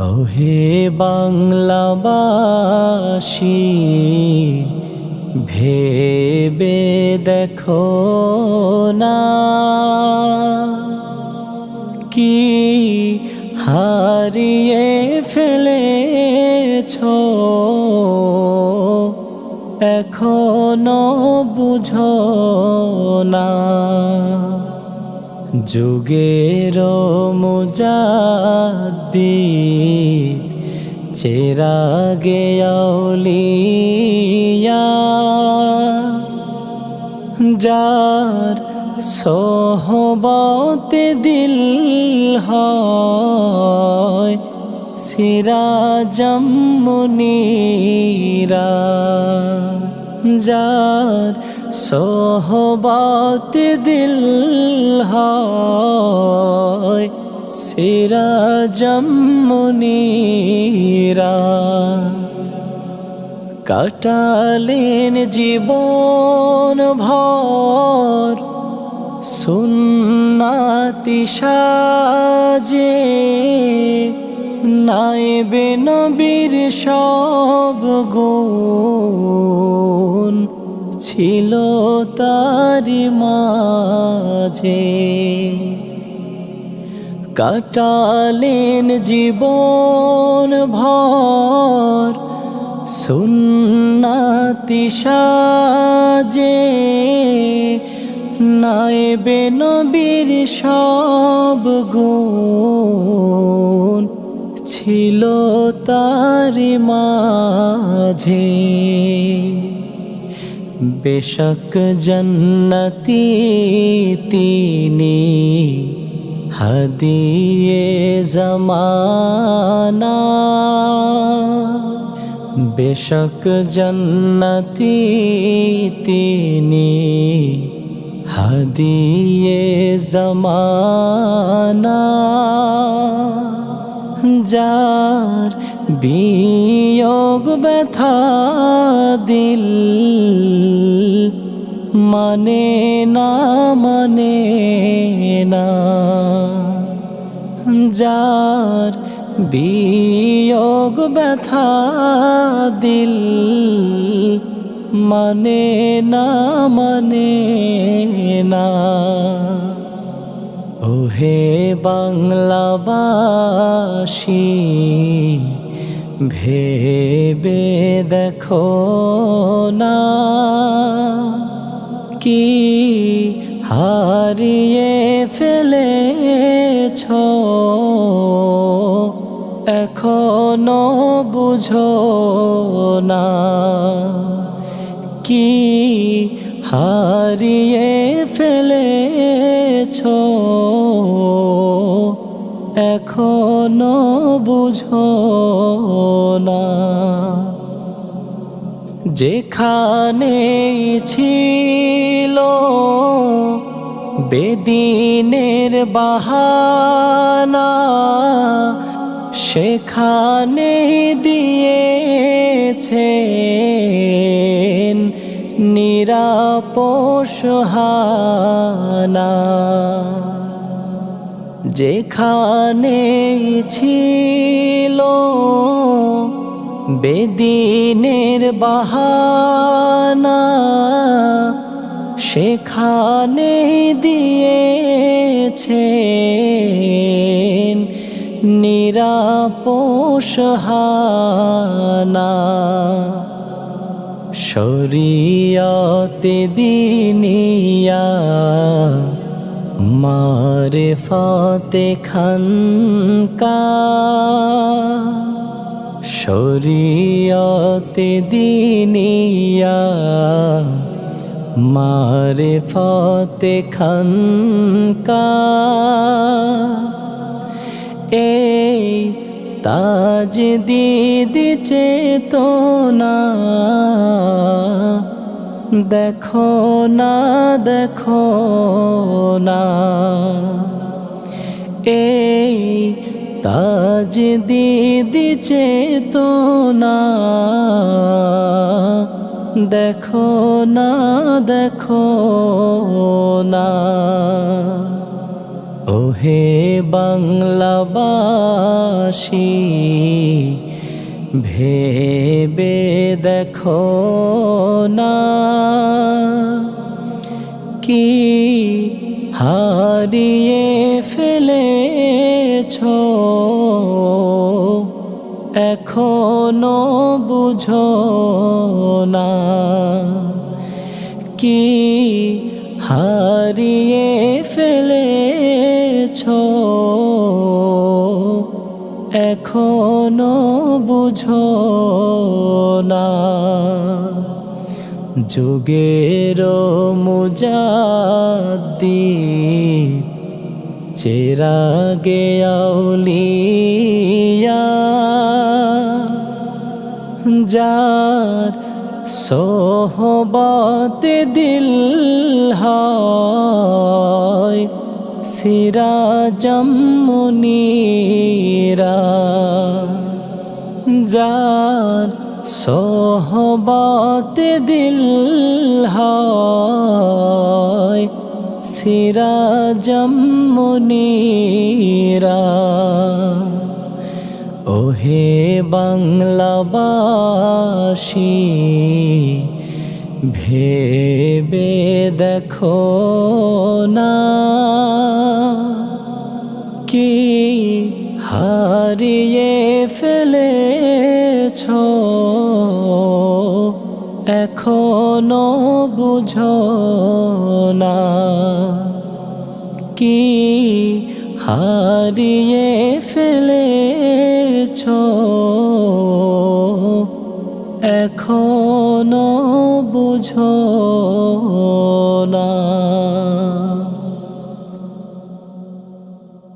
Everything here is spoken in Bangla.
ওহে বাংলাবাসী ভেবে দেখো না কি হারিয়ে ফেলেছ। এখনও বুঝো না। যুগের মুজাদ্দি চেরাগে আউলিয়া যার সোহবতে দিল হয় সিরাজম মুনীরা যার সোহবত দিল হয় সিরাজম মুনীরা কাটালেন জীবন ভর সুন্নাতি সাজে নাইবে নবীর সব গুণ ছিল তারি মাঝে। কাটালেন জীবন ভর, সুন্নাতি সাজে। নাইবে নবীর সব গুণ ছিল তার মাঝে। বেশক জন্নতি তিনি হদিয়ে জমানা। বেশক জন্নতি তিনি হদিয়ে জমানা। যার বিয়োগ ব্যথা দিল। মানে না মানে না। যার বিয়োগ ব্যথা দিল মানে না মানে না। ওহে বাংলাবাসী ভেবে দেখো না কি হারিয়ে ফেলেছ? এখনও বুঝো না কি হারিয়ে ফেলেছ এখনও বুঝো না। যেখানে ছিল বেদিনের বাহানা সেখানে দিয়েছেন নিরাপোষহানা যেখানে ছিল বেদিনের বাহানা সেখানে দিয়েছেন নিরাপোষহানা শরিয়তে দিনিয়া মারে ফাতে খানকা শরিয়তে দিনিয়া মারে ফাতে খানকা এই তাজ দিদি চেতনা দেখো না দেখো না। এই তাজ দিদি চেতনা। দেখো না দেখো না। ওহে বাংলাবাসী ভেবে দেখো না কি হারিয়ে ফেলেছ? এখনও বুঝো না কি হারিয়ে ফেলেছ? এখনও বুঝো না। যুগের মুজাদ্দি চেরাগে আউলিয়া যার সোহবত দিল হয় সিরাজম মুনীরা যার সোহবত দিল হয় সিরাজম মুনীরা ওহে বাংলাবাসী ভেবে দেখো না কি হারিয়ে ফেলেছ? এখনও বুঝো না কি হারিয়ে ফেলেছ? এখনও